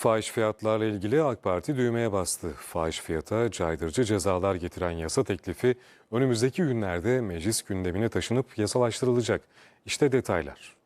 Fahiş fiyatlarla ilgili AK Parti düğmeye bastı. Fahiş fiyata caydırıcı cezalar getiren yasa teklifi önümüzdeki günlerde meclis gündemine taşınıp yasalaştırılacak. İşte detaylar.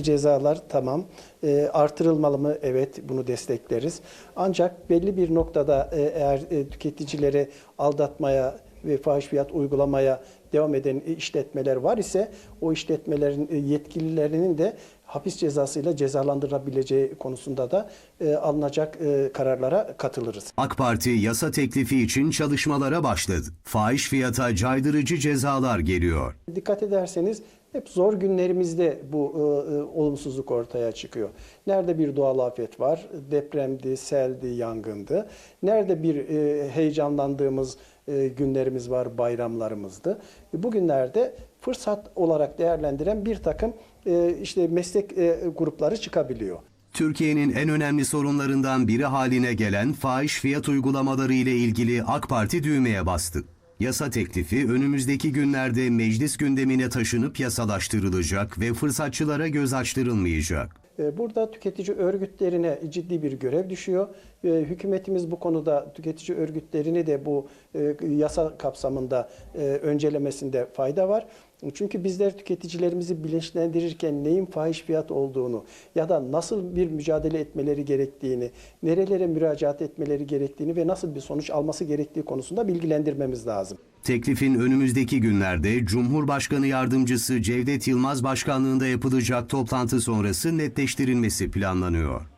cezalar tamam. E, artırılmalı mı? Evet bunu destekleriz. Ancak belli bir noktada e, eğer e, tüketicileri aldatmaya ve fahiş fiyat uygulamaya devam eden işletmeler var ise o işletmelerin e, yetkililerinin de hapis cezasıyla cezalandırılabileceği konusunda da e, alınacak e, kararlara katılırız. AK Parti yasa teklifi için çalışmalara başladı. Fahiş fiyata caydırıcı cezalar geliyor. Dikkat ederseniz hep zor günlerimizde bu e, e, olumsuzluk ortaya çıkıyor. Nerede bir doğal afet var, depremdi, seldi, yangındı. Nerede bir e, heyecanlandığımız e, günlerimiz var, bayramlarımızdı. E, bugünlerde fırsat olarak değerlendiren bir takım e, işte meslek e, grupları çıkabiliyor. Türkiye'nin en önemli sorunlarından biri haline gelen fahiş fiyat uygulamaları ile ilgili AK Parti düğmeye bastı. Yasa teklifi önümüzdeki günlerde meclis gündemine taşınıp yasalaştırılacak ve fırsatçılara göz açtırılmayacak. E, Burada tüketici örgütlerine ciddi bir görev düşüyor. E, Hükümetimiz bu konuda tüketici örgütlerini de bu e, yasa kapsamında öncelemesinde fayda var. Çünkü bizler tüketicilerimizi bilinçlendirirken neyin fahiş fiyat olduğunu ya da nasıl bir mücadele etmeleri gerektiğini, nerelere müracaat etmeleri gerektiğini ve nasıl bir sonuç alması gerektiği konusunda bilgilendirmemiz lazım. Teklifin önümüzdeki günlerde Cumhurbaşkanı Yardımcısı Cevdet Yılmaz başkanlığında yapılacak toplantı sonrası netleştirilmesi planlanıyor.